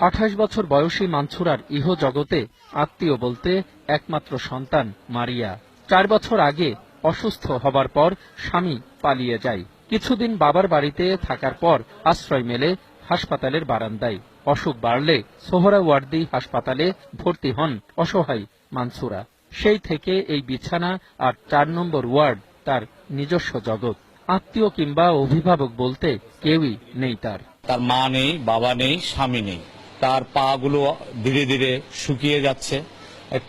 আঠাশ বছর বয়সী মানছুরার ইহ জগতে আত্মীয় বলতে একমাত্র সন্তান মারিয়া। চার বছর আগে অসুস্থ হবার পর স্বামী পালিয়ে যায়। কিছুদিন বাবার বাড়িতে থাকার পর আশ্রয় মেলে হাসপাতালের বারান্দায়। অসুখ বাড়লে সোহরাওয়ার্দী হাসপাতালে ভর্তি হন অসহায় মানসুরা সেই থেকে এই বিছানা আর চার নম্বর ওয়ার্ড তার নিজস্ব জগৎ। আত্মীয় কিংবা অভিভাবক বলতে কেউই নেই তার। তার মা নেই, বাবা নেই, স্বামী নেই। তার পা গুলো ধীরে ধীরে শুকিয়ে যাচ্ছে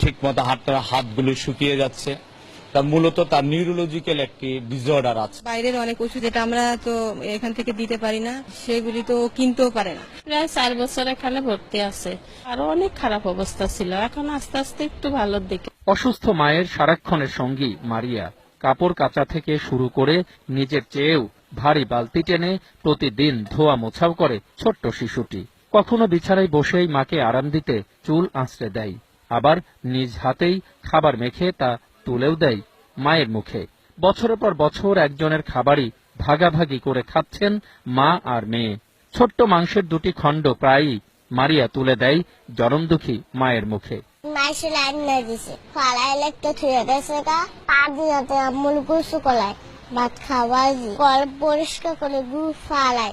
ঠিক মতো হাতটা হাতগুলো শুকিয়ে যাচ্ছে। তার মূলত তার নিউরোলজিক্যাল একটি ডিসঅর্ডার আছে। বাইরের অনেক ওষুধ যেটা আমরা তো এখান থেকে দিতে পারি না সেগুলি তো কিনতেও পারে না। প্রায় চার বছর এখানে ভর্তি আছে। আরও অনেক খারাপ অবস্থা ছিল এখন আস্তে আস্তে একটু ভালোর দিকে। অসুস্থ মায়ের সারাক্ষণের সঙ্গী মারিয়া কাপড় কাচা থেকে শুরু করে নিজের চেয়েও ভারী বালতি টেনে প্রতিদিন ধোয়া মোছাও করে ছোট্ট শিশুটি। কখনো বিছানায় বসেই মাকে আরাম দিতে চুল আঁচড়ে দেয়। আবার নিজ হাতেই খাবার মেখে তা তুলেও দেয় মায়ের মুখে। বছরের পর বছর একজনের খাবারই ভাগাভাগি করে খাচ্ছেন মা আর মেয়ে। ছোট্ট মাংসের দুটি খণ্ড প্রায়ই মারিয়া তুলে দেয় জনমদুখী মায়ের মুখে। ভাত খাওয়া জি। কল পরিষ্কার করে গু ফালাই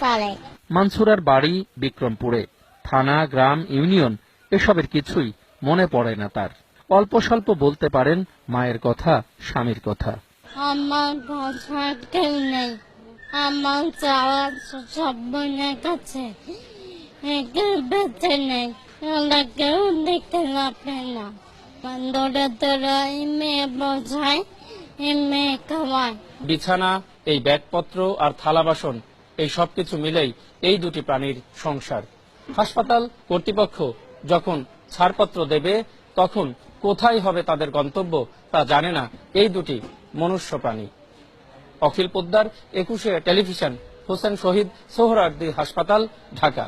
ফালাই মানসুরার বাড়ি বিক্রমপুরে। থানা গ্রাম ইউনিয়ন এসবের কিছুই মনে পড়ে না তার। অল্প স্বল্প বলতে পারেন মায়ের কথা স্বামীর কথা। আমার কথা কেউ নেই। আমার চাওয়া সব বোনের কাছে কেউ বেঁচে নেই। ওরা কেউ দেখতে পাবে না। দৌড়ে দৌড়ে মেয়ে বোঝায় মেয়ে খাওয়ায় বিছানা এই ব্যাগপত্র আর থালা বাসন এই সবকিছু মিলেই এই দুটি প্রাণীর সংসার। হাসপাতাল কর্তৃপক্ষ যখন ছাড়পত্র দেবে, তখন কোথায় হবে তাদের গন্তব্য তা জানে না এই দুটি মনুষ্য প্রাণী। অখিল পোদ্দার একুশে টেলিভিশন, হোসেন শহীদ সোহরার্দি হাসপাতাল, ঢাকা।